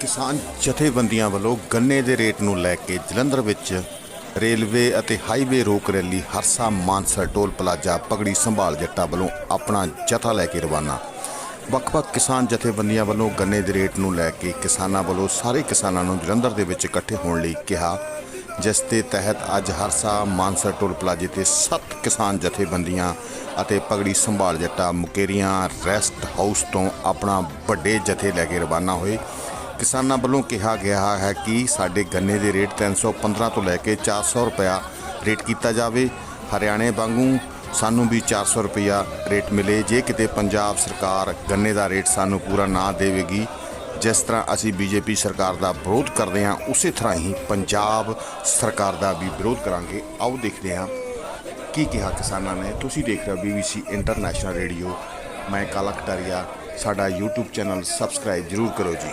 ਕਿਸਾਨ ਜਥੇਬੰਦੀਆਂ ਵੱਲੋਂ ਗੰਨੇ ਦੇ ਰੇਟ ਨੂੰ ਲੈ ਕੇ ਜਲੰਧਰ ਵਿੱਚ ਰੇਲਵੇ ਅਤੇ ਹਾਈਵੇ ਰੋਕ rally Harsa Mansar toll plaza ਪਗੜੀ ਸੰਭਾਲ ਜੱਟਾ ਵੱਲੋਂ ਆਪਣਾ ਜਥਾ ਲੈ ਕੇ ਰਵਾਨਾ। ਵੱਖ-ਵੱਖ ਕਿਸਾਨ ਜਥੇਬੰਦੀਆਂ ਵੱਲੋਂ ਗੰਨੇ ਦੇ ਰੇਟ ਨੂੰ ਲੈ ਕੇ ਕਿਸਾਨਾਂ ਵੱਲੋਂ ਸਾਰੇ ਕਿਸਾਨਾਂ ਨੂੰ ਜਲੰਧਰ ਦੇ ਵਿੱਚ ਇਕੱਠੇ ਹੋਣ ਲਈ ਕਿਹਾ ਜਿਸ ਦੇ ਤਹਿਤ ਅੱਜ ਹਰਸਾ ਮਾਨਸਾ ਟੋਲ ਪਲਾਜ਼ੇ ਤੇ ਸੱਤ ਕਿਸਾਨ ਜਥੇਬੰਦੀਆਂ ਅਤੇ ਪਗੜੀ ਸੰਭਾਲ ਜੱਟਾ ਮੁਕੇਰੀਆਂ ਰੈਸਟ ਹਾਊਸ ਤੋਂ ਆਪਣਾ ਵੱਡੇ ਜਥੇ ਲੈ ਕੇ ਰਵਾਨਾ ਹੋਏ। ਕਿਸਾਨਾਂ ਵੱਲੋਂ ਕਿਹਾ ਗਿਆ ਹੈ ਕਿ ਸਾਡੇ ਗੰਨੇ ਦੇ ਰੇਟ 315 ਤੋਂ ਲੈ ਕੇ 400 ਰੁਪਇਆ ਰੇਟ ਕੀਤਾ ਜਾਵੇ। ਹਰਿਆਣੇ ਵਾਂਗੂ ਸਾਨੂੰ ਵੀ 400 ਰੁਪਇਆ ਰੇਟ ਮਿਲੇ। ਜੇ ਕਿਤੇ ਪੰਜਾਬ ਸਰਕਾਰ ਗੰਨੇ ਦਾ ਰੇਟ ਸਾਨੂੰ ਪੂਰਾ ਨਾ ਦੇਵੇਗੀ ਜਿਸ ਤਰ੍ਹਾਂ ਅਸੀਂ ਬੀਜੇਪੀ ਸਰਕਾਰ ਦਾ ਵਿਰੋਧ ਕਰਦੇ ਹਾਂ, ਉਸੇ ਤਰ੍ਹਾਂ ਹੀ ਪੰਜਾਬ ਸਰਕਾਰ ਦਾ ਵੀ ਵਿਰੋਧ ਕਰਾਂਗੇ। ਆਓ ਦੇਖਦੇ ਹਾਂ ਕੀ ਕਿਹਾ ਕਿਸਾਨਾਂ ਨੇ। ਤੁਸੀਂ ਦੇਖ ਰਹੇ ਹੋ ਬੀਬੀਸੀ ਇੰਟਰਨੈਸ਼ਨਲ ਰੇਡੀਓ ਮੈਂ ਕਾਲਾ ਕਟਾਰੀਆ, ਸਾਡਾ YouTube ਚੈਨਲ ਸਬਸਕ੍ਰਾਈਬ ਜਰੂਰ ਕਰੋ ਜੀ।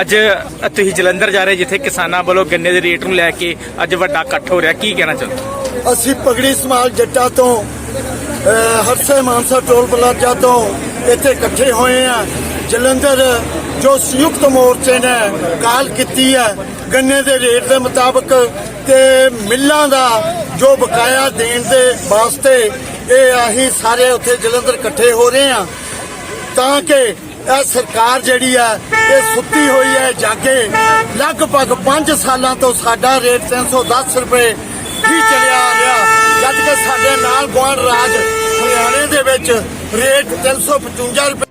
ਅੱਜ ਤੁਸੀਂ ਜਲੰਧਰ ਜਾ ਰਹੇ ਜਿੱਥੇ ਕਿਸਾਨਾਂ ਵੱਲੋਂ ਗੰਨੇ ਦੇ ਰੇਟ ਨੂੰ ਲੈ ਕੇ ਅੱਜ ਵੱਡਾ ਇਕੱਠ ਹੋ ਰਿਹਾ, ਕੀ ਕਹਿਣਾ ਚਾਹੁੰਦੇ ਅਸੀਂ ਪਗੜੀ ਸਮਾਲ ਜੱਟਾਂ ਤੋਂ ਹਰਸੇ ਮਾਨਸਾ ਟੋਲ ਪਲਾਜ਼ਾ ਤੋਂ ਇੱਥੇ ਇਕੱਠੇ ਹੋਏ ਆ। ਜਲੰਧਰ, ਜੋ ਸੰਯੁਕਤ ਮੋਰਚੇ ਨੇ ਕਾਲ ਕੀਤੀ ਹੈ, ਗੰਨੇ ਦੇ ਰੇਟ ਦੇ ਮੁਤਾਬਕ ਤੇ ਮਿੱਲਾਂ ਦਾ ਜੋ ਬਕਾਇਆ ਦੇਣ ਦੇ ਵਾਸਤੇ ਇਹ ਆਹੀ ਸਾਰੇ ਉੱਥੇ ਜਲੰਧਰ ਇਕੱਠੇ ਹੋ ਰਹੇ ਆ। ਤਾਂ ਕਿ ਇਹ ਸਰਕਾਰ ਜਿਹੜੀ ਹੈ ਇਹ ਸੁੱਤੀ ਹੋਈ ਹੈ, ਜਾਗੇ। ਲਗਭਗ 5 ਸਾਲਾਂ ਤੋਂ ਸਾਡਾ ਰੇਟ 310 ਰੁਪਏ ਹੀ ਚੱਲਿਆ ਆ ਰਿਹਾ। ਜਦ ਸਾਡੇ ਨਾਲ ਗੁਆਂਢ ਰਾਜ ਹਰਿਆਣੇ ਦੇ ਵਿੱਚ ਰੇਟ 355 ਰੁਪਏ